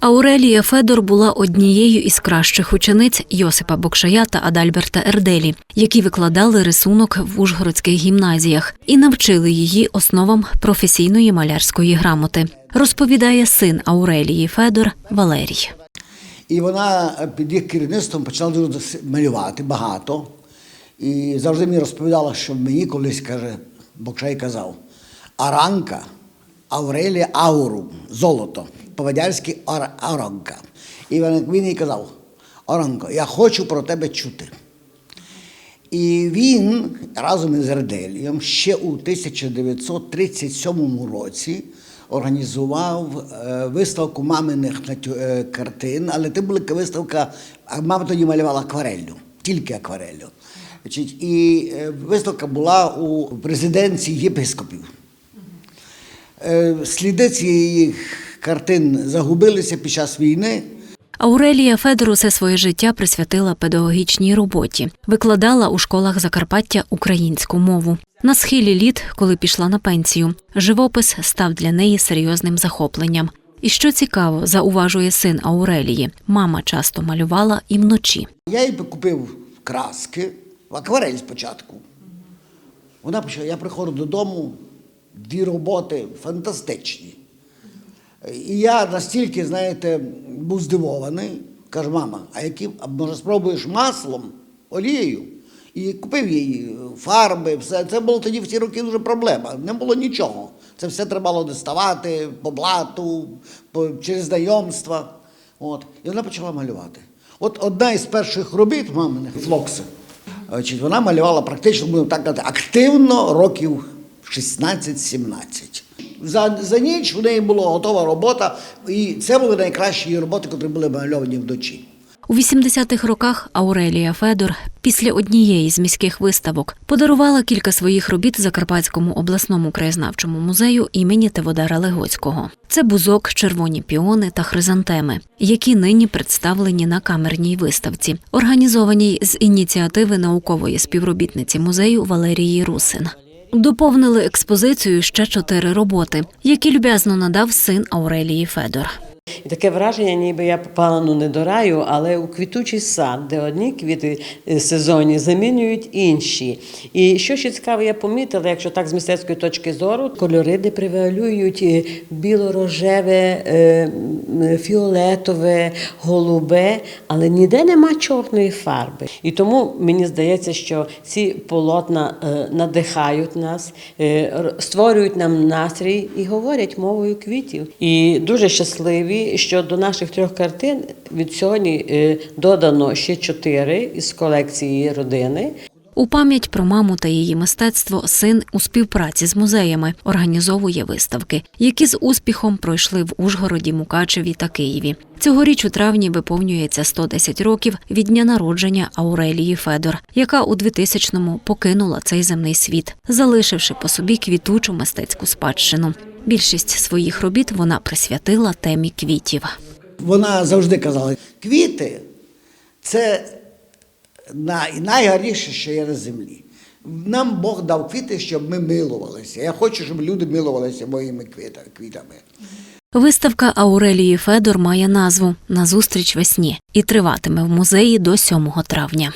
Аурелія Федор була однією із кращих учениць Йосипа Бокшая та Адальберта Ерделі, які викладали рисунок в ужгородських гімназіях і навчили її основам професійної малярської грамоти. Розповідає син Аурелії Федор Валерій. І вона під їх керівництвом почала дуже малювати багато. І завжди мені розповідала, що мені колись каже, Бокшай казав, Аранка, Аврелія Ауру, золото, по-вадярськи ар- Аранка. І він, їй казав, Аранко, я хочу про тебе чути. І він разом із Ерделієм ще у 1937 році організував е, виставку маминих е, картин, але це була виставка, мама тоді малювала аквареллю, тільки аквареллю. І е, виставка була у резиденції єпископів. Сліди цієї картин загубилися під час війни. Аурелія Федор усе своє життя присвятила педагогічній роботі, викладала у школах Закарпаття українську мову. На схилі літ, коли пішла на пенсію, живопис став для неї серйозним захопленням. І що цікаво, зауважує син Аурелії, мама часто малювала і вночі. Я їй купив краски, акварель спочатку. Вона почала, я приходжу додому, дві роботи фантастичні. І я настільки, знаєте, був здивований. Кажу, мама, а які, може спробуєш маслом, олією? І купив їй фарби, все. Це було тоді в ті роки дуже проблема. Не було нічого. Це все треба було доставати по блату, по, через знайомства. От. І вона почала малювати. От одна із перших робіт маминих флокси. Вона малювала практично, будемо так казати, активно років 16-17. За, за ніч у неї була готова робота, і це були найкращі роботи, які були мальовані вночі. У 80-х роках Аурелія Федор після однієї з міських виставок подарувала кілька своїх робіт Закарпатському обласному краєзнавчому музею імені Теводара Легоцького. Це бузок, червоні піони та хризантеми, які нині представлені на камерній виставці, організованій з ініціативи наукової співробітниці музею Валерії Русин. Доповнили експозицію ще чотири роботи, які люб'язно надав син Аурелії Федор. І таке враження, ніби я попала ну не до раю, але у квітучий сад, де одні квіти е, сезонні замінюють інші. І що ще цікаво, я помітила, якщо так з мистецької точки зору, кольори, превалюють е, біло-рожеве, е, фіолетове, голубе, але ніде нема чорної фарби. І тому мені здається, що ці полотна надихають нас, створюють нам настрій і говорять мовою квітів. І дуже щасливі, що до наших трьох картин від сьогодні е, додано ще чотири із колекції родини. У пам'ять про маму та її мистецтво син у співпраці з музеями організовує виставки, які з успіхом пройшли в Ужгороді, Мукачеві та Києві. Цьогоріч у травні виповнюється 110 років від дня народження Аурелії Федор, яка у 2000-му покинула цей земний світ, залишивши по собі квітучу мистецьку спадщину. Більшість своїх робіт вона присвятила темі квітів. Вона завжди казала, квіти це най- найгарніше, що є на землі. Нам Бог дав квіти, щоб ми милувалися. Я хочу, щоб люди милувалися моїми квітами. Виставка Аурелії Федор має назву Назустріч весні і триватиме в музеї до 7 травня.